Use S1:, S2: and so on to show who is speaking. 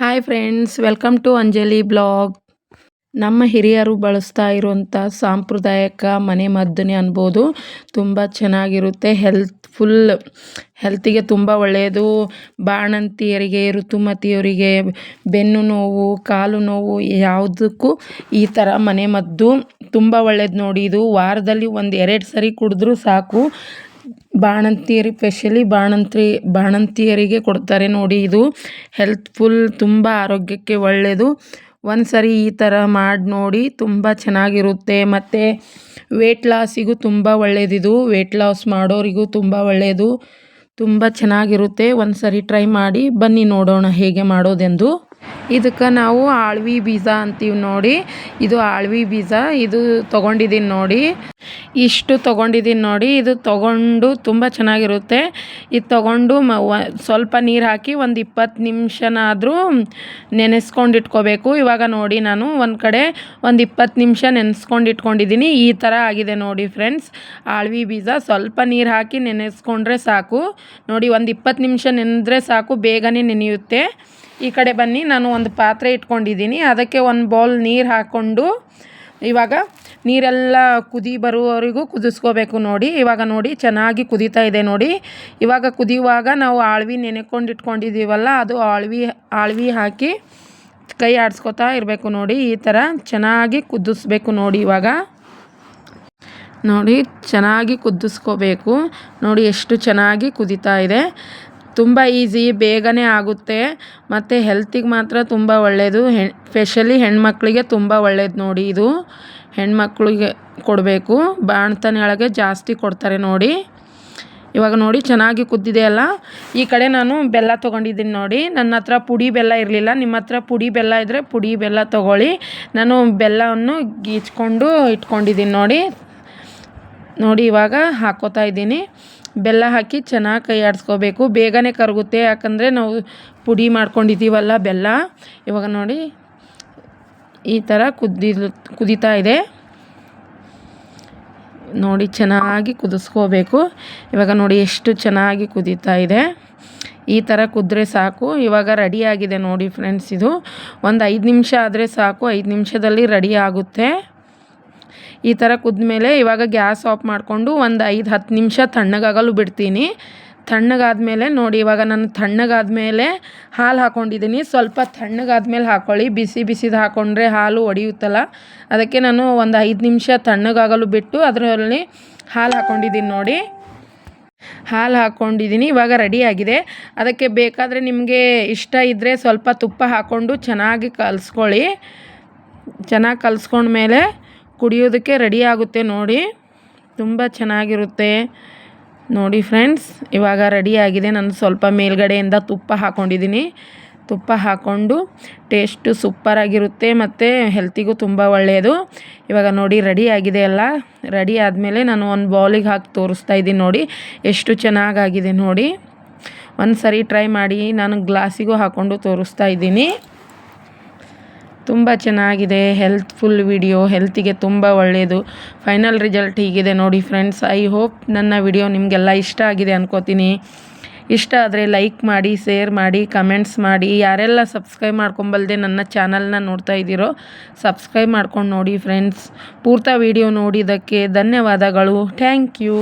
S1: Hi friends welcome to Anjali blog ನಮ್ಮ ಹಿರಿಯರು ಬಳಸ್ತಾ ಇರುವಂಥ ಸಾಂಪ್ರದಾಯಿಕ ಮನೆ ಮದ್ದನೆ ಅನ್ಬೋದು. ತುಂಬ ಚೆನ್ನಾಗಿರುತ್ತೆ ಹೆಲ್ತ್ ಫುಲ್ ಹೆಲ್ತಿಗೆ ತುಂಬ ಒಳ್ಳೆಯದು ಬಾಣಂತಿಯರಿಗೆ, ಋತುಮತಿಯವರಿಗೆ, ಬೆನ್ನು ನೋವು, ಕಾಲು ನೋವು ಯಾವುದಕ್ಕೂ ಈ ಥರ ಮನೆ ಮದ್ದು ತುಂಬ ಒಳ್ಳೇದು ನೋಡಿ. ಇದು ವಾರದಲ್ಲಿ ಒಂದು ಎರಡು ಸರಿ ಕುಡಿದ್ರೂ ಸಾಕು. ಬಾಣಂತಿಯರಿಗೆ ಸ್ಪೆಷಲಿ ಬಾಣಂತಿ ಬಾಣಂತಿಯರಿಗೆ ಕೊಡ್ತಾರೆ ನೋಡಿ ಇದು. ಹೆಲ್ತ್ಫುಲ್ ತುಂಬ ಆರೋಗ್ಯಕ್ಕೆ ಒಳ್ಳೆಯದು. ಒಂದು ಸರಿ ಈ ಥರ ಮಾಡಿ ನೋಡಿ ತುಂಬ ಚೆನ್ನಾಗಿರುತ್ತೆ. ಮತ್ತು ವೆಯ್ಟ್ ಲಾಸಿಗೂ ತುಂಬ ಒಳ್ಳೆಯದಿದು ವೆಯ್ಟ್ ಲಾಸ್ ಮಾಡೋರಿಗೂ ತುಂಬ ಒಳ್ಳೆಯದು. ತುಂಬ ಚೆನ್ನಾಗಿರುತ್ತೆ. ಒಂದು ಸರಿ ಟ್ರೈ ಮಾಡಿ ಬನ್ನಿ ನೋಡೋಣ ಹೇಗೆ ಮಾಡೋದೆಂದು. ಇದಕ್ಕೆ ನಾವು ಆಳ್ವಿ ಬೀಜ ಅಂತೀವಿ ನೋಡಿ. ಇದು ಆಳ್ವಿ ಬೀಜ, ಇದು ತೊಗೊಂಡಿದ್ದೀನಿ ನೋಡಿ. ಇಷ್ಟು ತೊಗೊಂಡಿದ್ದೀನಿ ನೋಡಿ. ಇದು ತೊಗೊಂಡು ತುಂಬ ಚೆನ್ನಾಗಿರುತ್ತೆ. ಇದು ತೊಗೊಂಡು ಮ ಸ್ವಲ್ಪ ನೀರು ಹಾಕಿ ಒಂದು ಇಪ್ಪತ್ತು ನಿಮಿಷನಾದರೂ ನೆನೆಸ್ಕೊಂಡು ಇಟ್ಕೋಬೇಕು. ಇವಾಗ ನೋಡಿ ನಾನು ಒಂದು ಕಡೆ ಒಂದು ಇಪ್ಪತ್ತು ನಿಮಿಷ ನೆನೆಸ್ಕೊಂಡು ಇಟ್ಕೊಂಡಿದ್ದೀನಿ ಈ ಥರ ಆಗಿದೆ ನೋಡಿ ಫ್ರೆಂಡ್ಸ್. ಆಳ್ವಿ ಬೀಜ ಸ್ವಲ್ಪ ನೀರು ಹಾಕಿ ನೆನೆಸ್ಕೊಂಡ್ರೆ ಸಾಕು. ನೋಡಿ ಒಂದು ಇಪ್ಪತ್ತು ನಿಮಿಷ ನೆನೆದ್ರೆ ಸಾಕು, ಬೇಗನೆ ನೆನೆಯುತ್ತೆ. ಈ ಕಡೆ ಬನ್ನಿ, ನಾನು ಒಂದು ಪಾತ್ರೆ ಇಟ್ಕೊಂಡಿದ್ದೀನಿ. ಅದಕ್ಕೆ ಒಂದು ಬೌಲ್ ನೀರು ಹಾಕ್ಕೊಂಡು, ಇವಾಗ ನೀರೆಲ್ಲ ಕುದಿ ಬರುವವರೆಗೂ ಕುದಿಸ್ಕೋಬೇಕು ನೋಡಿ. ಇವಾಗ ನೋಡಿ, ಚೆನ್ನಾಗಿ ಕುದೀತಾ ಇದೆ ನೋಡಿ. ಇವಾಗ ಕುದಿಯುವಾಗ ನಾವು ಆಳ್ವಿ ನೆನೆಕೊಂಡು ಇಟ್ಕೊಂಡಿದ್ದೀವಲ್ಲ, ಅದು ಆಳ್ವಿ ಆಳ್ವಿ ಹಾಕಿ ಕೈ ಆಡಿಸ್ಕೊತಾ ಇರಬೇಕು ನೋಡಿ. ಈ ಥರ ಚೆನ್ನಾಗಿ ಕುದಿಸ್ಬೇಕು ನೋಡಿ ಇವಾಗ. ನೋಡಿ, ಚೆನ್ನಾಗಿ ಕುದಿಸ್ಕೋಬೇಕು. ನೋಡಿ, ಎಷ್ಟು ಚೆನ್ನಾಗಿ ಕುದೀತಾ ಇದೆ. ತುಂಬ ಈಸಿ ಬೇಗನೆ ಆಗುತ್ತೆ. ಮತ್ತು ಹೆಲ್ತಿಗೆ ಮಾತ್ರ ತುಂಬ ಒಳ್ಳೆಯದು ಹೆಣ್ ಸ್ಪೆಷಲಿ ಹೆಣ್ಮಕ್ಳಿಗೆ ತುಂಬ ಒಳ್ಳೇದು ನೋಡಿ ಇದು. ಹೆಣ್ಮಕ್ಳಿಗೆ ಕೊಡಬೇಕು. ಬಾಣ್ತನೊಳಗೆ ಜಾಸ್ತಿ ಕೊಡ್ತಾರೆ ನೋಡಿ. ಇವಾಗ ನೋಡಿ, ಚೆನ್ನಾಗಿ ಕುದ್ದಿದೆ ಅಲ್ಲ? ಈ ಕಡೆ ನಾನು ಬೆಲ್ಲ ತೊಗೊಂಡಿದ್ದೀನಿ ನೋಡಿ. ನನ್ನ ಹತ್ರ ಪುಡಿ ಬೆಲ್ಲ ಇರಲಿಲ್ಲ. ನಿಮ್ಮ ಹತ್ರ ಪುಡಿ ಬೆಲ್ಲ ಇದ್ದರೆ ಪುಡಿ ಬೆಲ್ಲ ತೊಗೊಳ್ಳಿ. ನಾನು ಬೆಲ್ಲವನ್ನು ಗೀಚ್ಕೊಂಡು ಇಟ್ಕೊಂಡಿದ್ದೀನಿ ನೋಡಿ. ನೋಡಿ, ಇವಾಗ ಹಾಕೋತಾ ಇದ್ದೀನಿ. ಬೆಲ್ಲ ಹಾಕಿ ಚೆನ್ನಾಗಿ ಕೈ ಆಡಿಸ್ಕೋಬೇಕು. ಬೇಗನೆ ಕರಗುತ್ತೆ, ಯಾಕಂದರೆ ನಾವು ಪುಡಿ ಮಾಡ್ಕೊಂಡಿದ್ದೀವಲ್ಲ ಬೆಲ್ಲ. ಇವಾಗ ನೋಡಿ, ಈ ಥರ ಕುದ್ದಿ ಕುದೀತಾ ಇದೆ. ನೋಡಿ, ಚೆನ್ನಾಗಿ ಕುದಿಸ್ಕೋಬೇಕು. ಇವಾಗ ನೋಡಿ, ಎಷ್ಟು ಚೆನ್ನಾಗಿ ಕುದೀತಾ ಇದೆ. ಈ ಥರ ಕುದ್ರೆ ಸಾಕು. ಇವಾಗ ರೆಡಿಯಾಗಿದೆ ನೋಡಿ ಫ್ರೆಂಡ್ಸ್ ಇದು. ಒಂದು ಐದು ನಿಮಿಷ ಆದರೆ ಸಾಕು. ಐದು ನಿಮಿಷದಲ್ಲಿ ರೆಡಿ ಆಗುತ್ತೆ. ಈ ಥರ ಕುದ್ಮೇಲೆ ಇವಾಗ ಗ್ಯಾಸ್ ಆಫ್ ಮಾಡಿಕೊಂಡು ಒಂದು ಐದು ಹತ್ತು ನಿಮಿಷ ತಣ್ಣಗಾಗಲು ಬಿಡ್ತೀನಿ. ತಣ್ಣಗಾದ್ಮೇಲೆ ನೋಡಿ, ಇವಾಗ ನಾನು ತಣ್ಣಗಾದ್ಮೇಲೆ ಹಾಲು ಹಾಕ್ಕೊಂಡಿದ್ದೀನಿ ಸ್ವಲ್ಪ ತಣ್ಣಗಾದ್ಮೇಲೆ ಹಾಕ್ಕೊಳ್ಳಿ ಬಿಸಿ ಬಿಸಿದು ಹಾಕ್ಕೊಂಡ್ರೆ ಹಾಲು ಒಡೆಯುತ್ತಲ್ಲ. ಅದಕ್ಕೆ ನಾನು ಒಂದು ಐದು ನಿಮಿಷ ತಣ್ಣಗಾಗಲು ಬಿಟ್ಟು ಅದರಲ್ಲಿ ಹಾಲು ಹಾಕ್ಕೊಂಡಿದ್ದೀನಿ ನೋಡಿ. ಹಾಲು ಹಾಕ್ಕೊಂಡಿದ್ದೀನಿ ಇವಾಗ ರೆಡಿಯಾಗಿದೆ ಅದಕ್ಕೆ ಬೇಕಾದರೆ ನಿಮಗೆ ಇಷ್ಟ ಇದ್ದರೆ ಸ್ವಲ್ಪ ತುಪ್ಪ ಹಾಕ್ಕೊಂಡು ಚೆನ್ನಾಗಿ ಕಲಿಸ್ಕೊಳ್ಳಿ. ಚೆನ್ನಾಗಿ ಕಲಿಸ್ಕೊಂಡ್ಮೇಲೆ ಕುಡಿಯೋದಕ್ಕೆ ರೆಡಿ ಆಗುತ್ತೆ ನೋಡಿ. ತುಂಬ ಚೆನ್ನಾಗಿರುತ್ತೆ. ನೋಡಿ ಫ್ರೆಂಡ್ಸ್ ಇವಾಗ ರೆಡಿಯಾಗಿದೆ ನಾನು ಸ್ವಲ್ಪ ಮೇಲ್ಗಡೆಯಿಂದ ತುಪ್ಪ ಹಾಕ್ಕೊಂಡಿದ್ದೀನಿ ತುಪ್ಪ ಹಾಕ್ಕೊಂಡು ಟೇಸ್ಟು ಸೂಪರಾಗಿರುತ್ತೆ ಮತ್ತು ಹೆಲ್ತಿಗೂ ತುಂಬ ಒಳ್ಳೆಯದು ಇವಾಗ ನೋಡಿ ರೆಡಿ ಆಗಿದೆ ಅಲ್ಲ. ರೆಡಿ ಆದಮೇಲೆ ನಾನು ಒಂದು ಬೌಲಿಗೆ ಹಾಕಿ ತೋರಿಸ್ತಾ ಇದ್ದೀನಿ ನೋಡಿ. ಎಷ್ಟು ಚೆನ್ನಾಗಾಗಿದೆ ನೋಡಿ. ಒಂದು ಸರಿ ಟ್ರೈ ಮಾಡಿ ನಾನು ಗ್ಲಾಸಿಗೂ ಹಾಕ್ಕೊಂಡು ತೋರಿಸ್ತಾ ಇದ್ದೀನಿ. ತುಂಬ ಚೆನ್ನಾಗಿದೆ ಹೆಲ್ತ್ಫುಲ್ ವಿಡಿಯೋ ಹೆಲ್ತಿಗೆ ತುಂಬ ಒಳ್ಳೆಯದು ಫೈನಲ್ ರಿಸಲ್ಟ್ ಹೀಗಿದೆ ನೋಡಿ ಫ್ರೆಂಡ್ಸ್ ಐ ಹೋಪ್ ನನ್ನ ವಿಡಿಯೋ ನಿಮಗೆಲ್ಲ ಇಷ್ಟ ಆಗಿದೆ ಅನ್ಕೋತೀನಿ. ಇಷ್ಟ ಆದರೆ ಲೈಕ್ ಮಾಡಿ ಶೇರ್ ಮಾಡಿ ಕಮೆಂಟ್ಸ್ ಮಾಡಿ. ಯಾರೆಲ್ಲ ಸಬ್ಸ್ಕ್ರೈಬ್ ಮಾಡ್ಕೊಂಬಲ್ದೆ ನನ್ನ ಚಾನಲ್ನ ನೋಡ್ತಾ ಇದ್ದೀರೋ ಸಬ್ಸ್ಕ್ರೈಬ್ ಮಾಡ್ಕೊಂಡು ನೋಡಿ ಫ್ರೆಂಡ್ಸ್ ಪೂರ್ತ ವಿಡಿಯೋ ನೋಡಿದ್ದಕ್ಕೆ ಧನ್ಯವಾದಗಳು. Thank you